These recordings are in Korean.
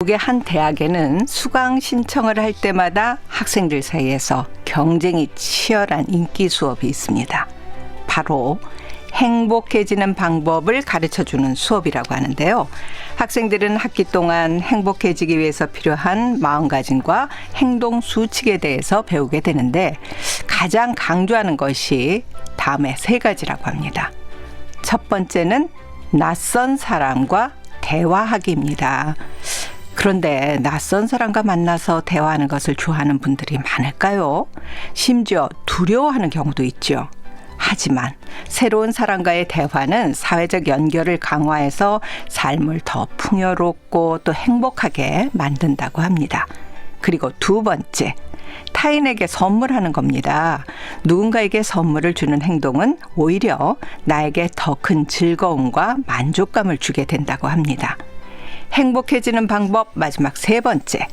미국의 한 대학에는 수강 신청을 할 때마다 학생들 사이에서 경쟁이 치열한 인기 수업이 있습니다. 바로 행복해지는 방법을 가르쳐 주는 수업이라고 하는데요. 학생들은 학기 동안 행복해지기 위해서 필요한 마음가짐과 행동 수칙에 대해서 배우게 되는데 가장 강조하는 것이 다음에 세 가지라고 합니다. 첫 번째는 낯선 사람과 대화하기입니다. 그런데 낯선 사람과 만나서 대화하는 것을 좋아하는 분들이 많을까요? 심지어 두려워하는 경우도 있죠. 하지만 새로운 사람과의 대화는 사회적 연결을 강화해서 삶을 더 풍요롭고 또 행복하게 만든다고 합니다. 그리고 두 번째, 타인에게 선물하는 겁니다. 누군가에게 선물을 주는 행동은 오히려 나에게 더 큰 즐거움과 만족감을 주게 된다고 합니다. 행복해지는 방법 마지막 세 번째.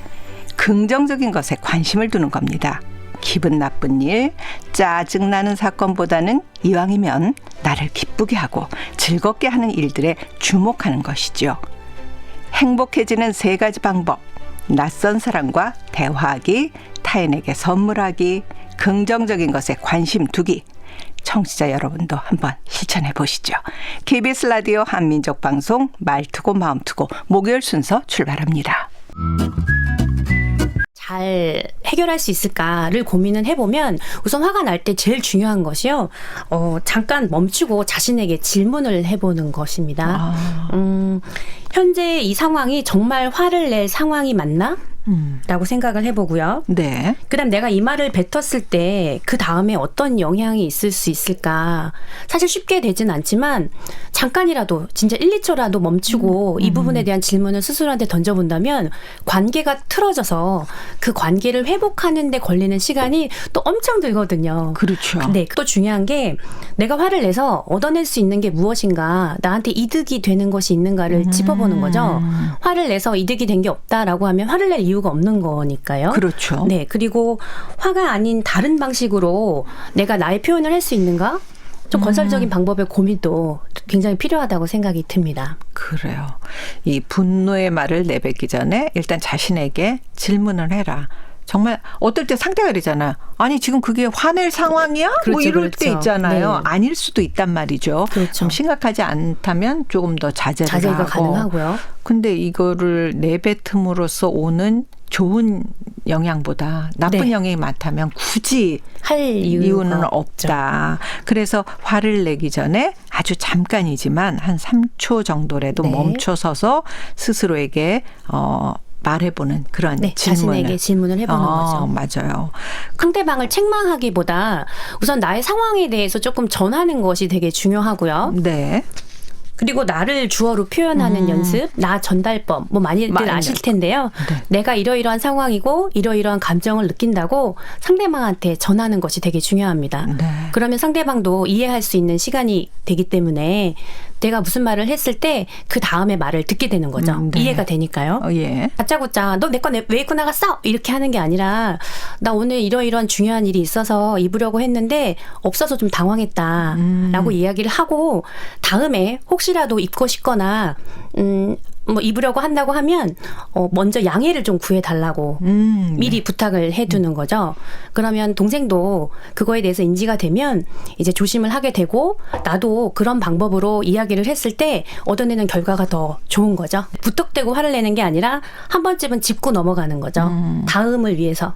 긍정적인 것에 관심을 두는 겁니다. 기분 나쁜 일, 짜증나는 사건보다는 이왕이면 나를 기쁘게 하고 즐겁게 하는 일들에 주목하는 것이죠. 행복해지는 세 가지 방법. 낯선 사람과 대화하기, 타인에게 선물하기, 긍정적인 것에 관심 두기. 청취자 여러분도 한번 실천해 보시죠. KBS 라디오 한민족 방송 말트고 마음트고 목요일 순서 출발합니다. 잘 해결할 수 있을까를 고민을 해보면 우선 화가 날 때 제일 중요한 것이요. 어, 잠깐 멈추고 자신에게 질문을 해보는 것입니다. 아. 음, 현재 이 상황이 정말 화를 낼 상황이 맞나? 음. 라고 생각을 해보고요. 네. 그다음 내가 이 말을 뱉었을 때 그 다음에 어떤 영향이 있을 수 있을까? 사실 쉽게 되진 않지만 잠깐이라도 진짜 1, 2초라도 멈추고 이 부분에 대한 질문을 스스로한테 던져본다면 관계가 틀어져서 그 관계를 회복하는데 걸리는 시간이 또 엄청 들거든요. 그렇죠. 네, 또 중요한 게 내가 화를 내서 얻어낼 수 있는 게 무엇인가, 나한테 이득이 되는 것이 있는가를 짚어보는 거죠. 화를 내서 이득이 된 게 없다라고 하면 화를 낼 이유 가 없는 거니까요. 그렇죠. 네, 그리고 화가 아닌 다른 방식으로 내가 나의 표현을 할 수 있는가? 좀 음. 건설적인 방법의 고민도 굉장히 필요하다고 생각이 듭니다. 그래요. 이 분노의 말을 내뱉기 전에 일단 자신에게 질문을 해라. 정말 어떨 때 상대가 그러잖아. 아니 지금 그게 화낼 상황이야? 뭐 그렇죠, 이럴 때 그렇죠. 있잖아요. 네. 아닐 수도 있단 말이죠. 그렇죠. 좀 심각하지 않다면 조금 더 자제를 자제가 하고. 가능하고요. 근데 이거를 내뱉음으로써 오는 좋은 영향보다 나쁜 네. 영향이 많다면 굳이 할 이유는 없죠. 없다. 그래서 화를 내기 전에 아주 잠깐이지만 한 3초 정도라도 네. 멈춰서서 스스로에게 어 말해보는 그런 네, 질문을. 자신에게 질문을 해보는 어, 거죠. 맞아요. 상대방을 책망하기보다 우선 나의 상황에 대해서 조금 전하는 것이 되게 중요하고요. 네. 그리고 나를 주어로 표현하는 연습, 나 전달법, 뭐 많이들 많이 아실 텐데요. 네. 내가 이러이러한 상황이고 이러이러한 감정을 느낀다고 상대방한테 전하는 것이 되게 중요합니다. 네. 그러면 상대방도 이해할 수 있는 시간이 되기 때문에 내가 무슨 말을 했을 때 그 다음에 말을 듣게 되는 거죠. 음, 네. 이해가 되니까요. 어, 예. 다짜고짜 너 내 거 왜 입고 나갔어? 이렇게 하는 게 아니라 나 오늘 이러이러한 중요한 일이 있어서 입으려고 했는데 없어서 좀 당황했다 음. 라고 이야기를 하고 다음에 혹시라도 입고 싶거나 음 뭐 입으려고 한다고 하면 어 먼저 양해를 좀 구해 달라고 음. 미리 부탁을 해 두는 거죠. 그러면 동생도 그거에 대해서 인지가 되면 이제 조심을 하게 되고 나도 그런 방법으로 이야기를 했을 때 얻어내는 결과가 더 좋은 거죠. 부탁대고 화를 내는 게 아니라 한 번쯤은 짚고 넘어가는 거죠. 다음을 위해서.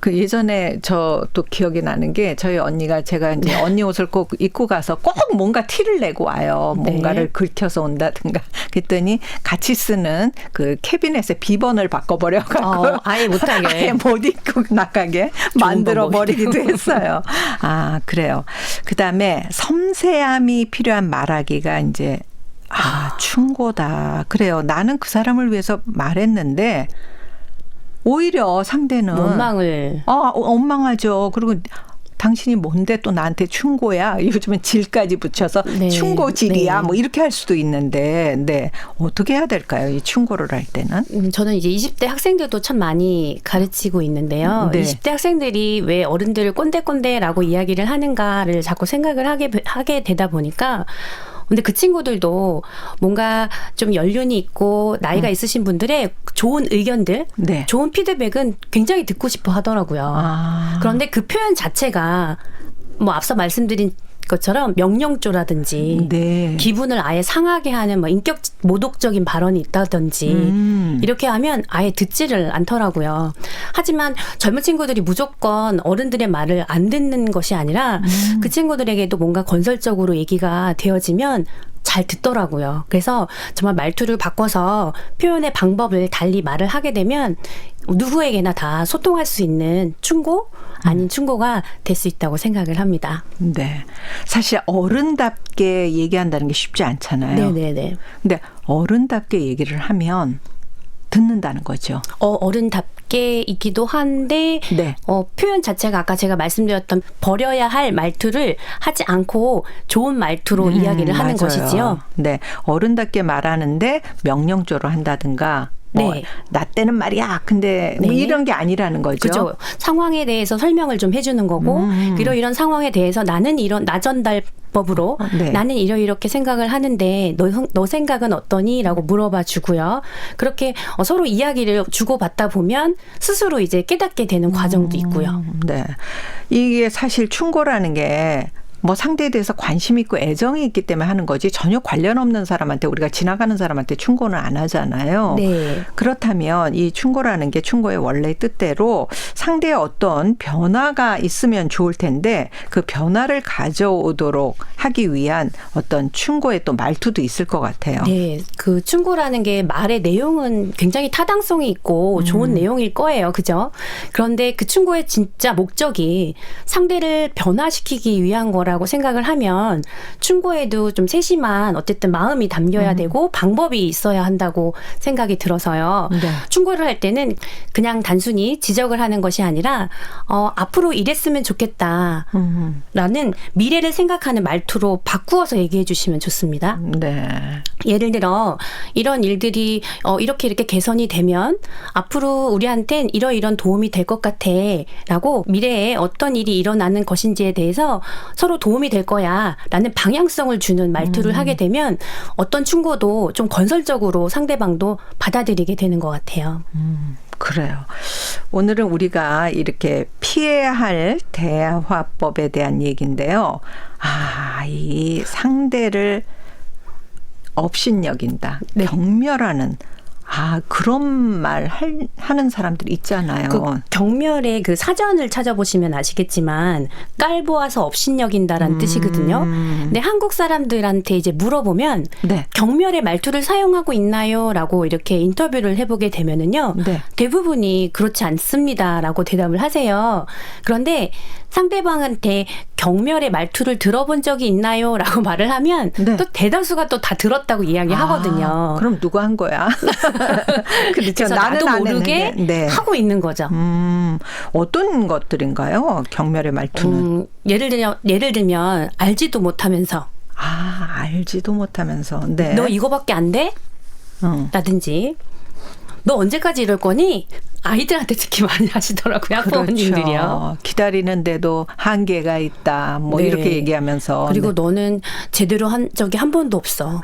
그 예전에 저 또 기억이 나는 게 저희 언니가 제가 이제 언니 옷을 꼭 입고 가서 꼭 뭔가 티를 내고 와요. 네. 뭔가를 긁혀서 온다든가. 그랬더니 같이 쓰는 그 캐비넷의 비번을 바꿔버려 갖고 어, 아예 못하게. 아예 못 입고 나가게 만들어 버리기도. 했어요. 아 그래요. 그 다음에 섬세함이 필요한 말하기가 이제 아 충고다. 그래요. 나는 그 사람을 위해서 말했는데 오히려 상대는 원망을 아, 원망하죠. 그리고 당신이 뭔데 또 나한테 충고야? 요즘은 질까지 붙여서 네. 충고질이야. 네. 뭐 이렇게 할 수도 있는데, 네. 어떻게 해야 될까요? 이 충고를 할 때는? 음, 저는 이제 20대 학생들도 참 많이 가르치고 있는데요. 네. 20대 학생들이 왜 어른들을 꼰대꼰대라고 이야기를 하는가를 자꾸 생각을 하게 하게 되다 보니까 근데 그 친구들도 뭔가 좀 연륜이 있고 나이가 있으신 분들의 좋은 의견들, 네. 좋은 피드백은 굉장히 듣고 싶어 하더라고요. 아. 그런데 그 표현 자체가 뭐 앞서 말씀드린 것처럼 명령조라든지 네. 기분을 아예 상하게 하는 뭐 인격 모독적인 발언이 있다든지 음. 이렇게 하면 아예 듣지를 않더라고요. 하지만 젊은 친구들이 무조건 어른들의 말을 안 듣는 것이 아니라 음. 그 친구들에게도 뭔가 건설적으로 얘기가 되어지면 잘 듣더라고요. 그래서 정말 말투를 바꿔서 표현의 방법을 달리 말을 하게 되면 누구에게나 다 소통할 수 있는 충고 아닌 충고가 될 수 있다고 생각을 합니다. 네. 사실 어른답게 얘기한다는 게 쉽지 않잖아요. 네네네. 근데 어른답게 얘기를 하면 듣는다는 거죠. 어, 어른답게이기도 한데 네. 어, 표현 자체가 아까 제가 말씀드렸던 버려야 할 말투를 하지 않고 좋은 말투로 음, 이야기를 하는 맞아요. 것이지요. 네. 어른답게 말하는데 명령조로 한다든가 뭐, 네. 나 때는 말이야. 근데 뭐 네. 이런 게 아니라는 거죠. 그죠. 상황에 대해서 설명을 좀 해주는 거고, 음. 이런 이런 상황에 대해서 나는 이런 나전달 법으로 네. 나는 이러이렇게 생각을 하는데 너, 성- 너 생각은 어떠니?라고 물어봐 주고요. 그렇게 어, 서로 이야기를 주고받다 보면 스스로 이제 깨닫게 되는 과정도 있고요. 음, 네. 이게 사실 충고라는 게 뭐 상대에 대해서 관심 있고 애정이 있기 때문에 하는 거지 전혀 관련 없는 사람한테 우리가 지나가는 사람한테 충고는 안 하잖아요. 네. 그렇다면 이 충고라는 게 충고의 원래 뜻대로 상대의 어떤 변화가 있으면 좋을 텐데 그 변화를 가져오도록 하기 위한 어떤 충고의 또 말투도 있을 것 같아요. 네, 그 충고라는 게 말의 내용은 굉장히 타당성이 음. 있고 좋은 내용일 거예요. 그죠? 그런데 그 충고의 진짜 목적이 상대를 변화시키기 위한 거라 고 생각을 하면 충고에도 좀 세심한 어쨌든 마음이 음. 담겨야 되고 방법이 있어야 한다고 생각이 들어서요. 네. 충고를 할 때는 그냥 단순히 지적을 하는 것이 아니라 어, 앞으로 이랬으면 좋겠다. 음, 라는 미래를 생각하는 말투로 바꾸어서 얘기해 주시면 좋습니다. 네. 예를 들어 이런 일들이 어 이렇게 이렇게 개선이 되면 앞으로 우리한텐 이러이런 도움이 될 것 같아 라고 미래에 어떤 일이 일어나는 것인지에 대해서 서로 도움이 될 거야 라는 방향성을 주는 말투를 하게 되면 어떤 충고도 좀 건설적으로 상대방도 받아들이게 되는 것 같아요. 그래요. 오늘은 우리가 이렇게 피해야 할 대화법에 대한 얘기인데요. 아, 이 상대를 업신여긴다. 네. 경멸하는 아, 그런 말 할, 하는 사람들 있잖아요. 그 경멸의 그 사전을 찾아보시면 아시겠지만 깔보아서 업신여긴다라는 뜻이거든요. 근데 한국 사람들한테 이제 물어보면 네. 경멸의 말투를 사용하고 있나요?라고 이렇게 인터뷰를 해보게 되면은요. 네. 대부분이 그렇지 않습니다라고 대답을 하세요. 그런데 상대방한테 경멸의 말투를 들어본 적이 있나요?라고 말을 하면 네. 또 대다수가 또 다 들었다고 이야기하거든요. 아, 그럼 누가 한 거야? 그렇죠. 나도 안 모르게. 네. 하고 있는 거죠. 음, 어떤 것들인가요? 경멸의 말투는. 음, 예를 들면 예를 들면 알지도 못하면서 아, 알지도 못하면서. 네. 너 이거밖에 안 돼? 응. 라든지 너 언제까지 이럴 거니? 아이들한테 특히 많이 하시더라고요 학부모님들이요. 그렇죠. 기다리는데도 한계가 있다. 뭐 네. 이렇게 얘기하면서. 그리고 네. 너는 제대로 한 적이 한 번도 없어.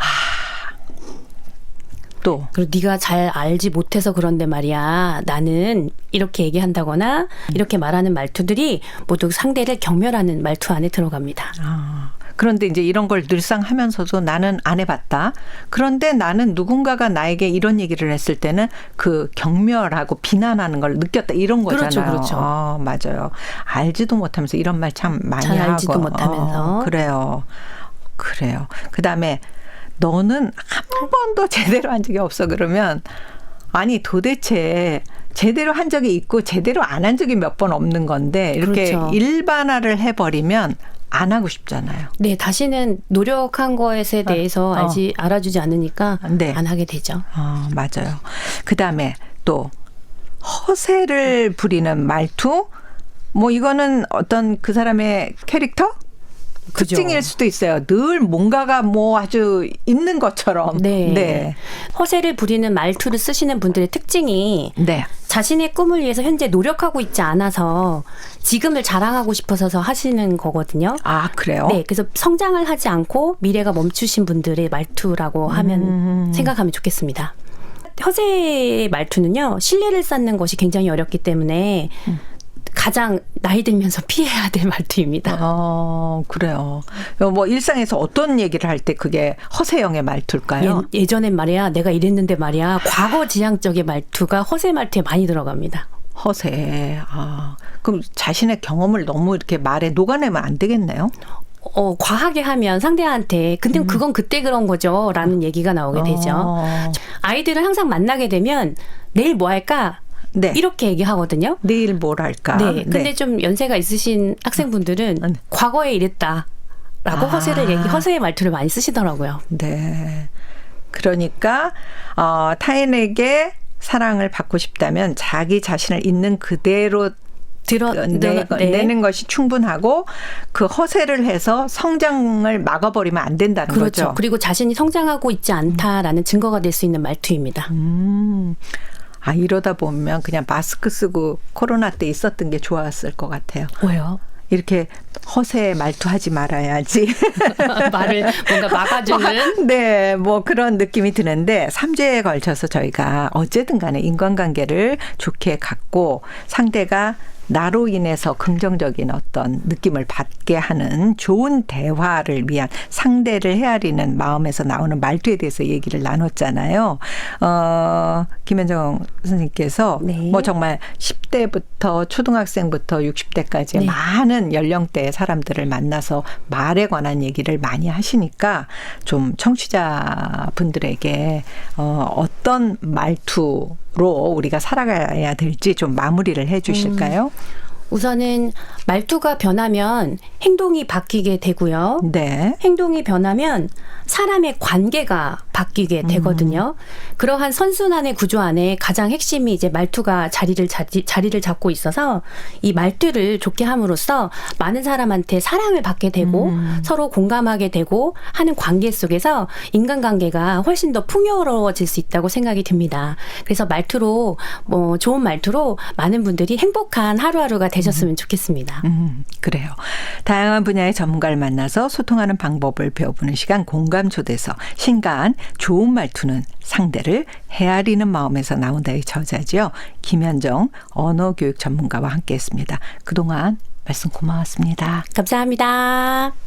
또 그리고 네가 잘 알지 못해서 그런데 말이야. 나는 이렇게 얘기한다거나 이렇게 말하는 말투들이 모두 상대를 경멸하는 말투 안에 들어갑니다. 아, 그런데 이제 이런 걸 늘상 하면서도 나는 안 해봤다. 그런데 나는 누군가가 나에게 이런 얘기를 했을 때는 그 경멸하고 비난하는 걸 느꼈다. 이런 거잖아요. 그렇죠, 그렇죠. 어, 맞아요. 알지도 못하면서 이런 말 참 많이 잘 하고. 알지도 못하면서. 어, 그래요. 그래요. 그 다음에 너는 한 번도 제대로 한 적이 없어 그러면 아니 도대체 제대로 한 적이 있고 제대로 안 한 적이 몇 번 없는 건데 이렇게 그렇죠. 일반화를 해버리면 안 하고 싶잖아요. 네, 다시는 노력한 것에 대해서 어. 알지 알아주지 않으니까 네. 안 하게 되죠. 어, 맞아요. 그 다음에 또 허세를 부리는 말투. 뭐 이거는 어떤 그 사람의 캐릭터? 그죠. 특징일 수도 있어요. 늘 뭔가가 뭐 아주 있는 것처럼. 네. 네. 허세를 부리는 말투를 쓰시는 분들의 특징이 네. 자신의 꿈을 위해서 현재 노력하고 있지 않아서 지금을 자랑하고 싶어서 하시는 거거든요. 아, 그래요? 네, 그래서 성장을 하지 않고 미래가 멈추신 분들의 말투라고 하면 음. 생각하면 좋겠습니다. 허세의 말투는요, 신뢰를 쌓는 것이 굉장히 어렵기 때문에 음. 가장 나이 들면서 피해야 될 말투입니다. 어, 그래요. 뭐 일상에서 어떤 얘기를 할 때 그게 허세형의 말투일까요? 예, 예전엔 말이야, 내가 이랬는데 말이야, 과거 지향적의 말투가 허세 말투에 많이 들어갑니다. 허세. 아, 그럼 자신의 경험을 너무 이렇게 말에 녹아내면 안 되겠네요. 어, 과하게 하면 상대한테, 근데 그건 그때 그런 거죠. 라는 얘기가 나오게 되죠. 음. 어, 아이들은 항상 만나게 되면 내일 뭐 할까? 네. 이렇게 얘기하거든요. 내일 뭘 할까? 네. 근데 좀 연세가 있으신 학생분들은 네. 과거에 이랬다. 라고 아. 허세를 얘기, 허세의 말투를 많이 쓰시더라고요. 네. 그러니까 어, 타인에게 사랑을 받고 싶다면 자기 자신을 있는 그대로 들어, 내, 네, 네. 내는 것이 충분하고 그 허세를 해서 성장을 막아버리면 안 된다는 그렇죠. 거죠. 그리고 자신이 성장하고 있지 않다라는 증거가 될 수 있는 말투입니다. 음. 아 이러다 보면 그냥 마스크 쓰고 코로나 때 있었던 게 좋았을 것 같아요. 왜요? 이렇게 허세 말투하지 말아야지. 말을 뭔가 막아주는. 네, 뭐 그런 느낌이 드는데 3주에 걸쳐서 저희가 어쨌든 간에 인간관계를 좋게 갖고 상대가 나로 인해서 긍정적인 어떤 느낌을 받게 하는 좋은 대화를 위한 상대를 헤아리는 마음에서 나오는 말투에 대해서 얘기를 나눴잖아요. 어, 김현정 선생님께서 네. 뭐 정말 10대부터 초등학생부터 60대까지 네. 많은 연령대의 사람들을 만나서 말에 관한 얘기를 많이 하시니까 좀 청취자 분들에게 어, 어떤 말투로 우리가 살아가야 될지 좀 마무리를 해 주실까요? 우선은 말투가 변하면 행동이 바뀌게 되고요. 네. 행동이 변하면 사람의 관계가 바뀌게 되거든요. 그러한 선순환의 구조 안에 가장 핵심이 이제 말투가 자리를 자리, 자리를 잡고 있어서 이 말투를 좋게 함으로써 많은 사람한테 사랑을 받게 되고 서로 공감하게 되고 하는 관계 속에서 인간관계가 훨씬 더 풍요로워질 수 있다고 생각이 듭니다. 그래서 말투로 뭐 좋은 말투로 많은 분들이 행복한 하루하루가 되셨으면 좋겠습니다. 음, 그래요. 다양한 분야의 전문가를 만나서 소통하는 방법을 배워보는 시간 공감 초대서 신간 좋은 말투는 상대를 헤아리는 마음에서 나온다의 저자지요. 김현정 언어교육 전문가와 함께했습니다. 그동안 말씀 고마웠습니다. 감사합니다.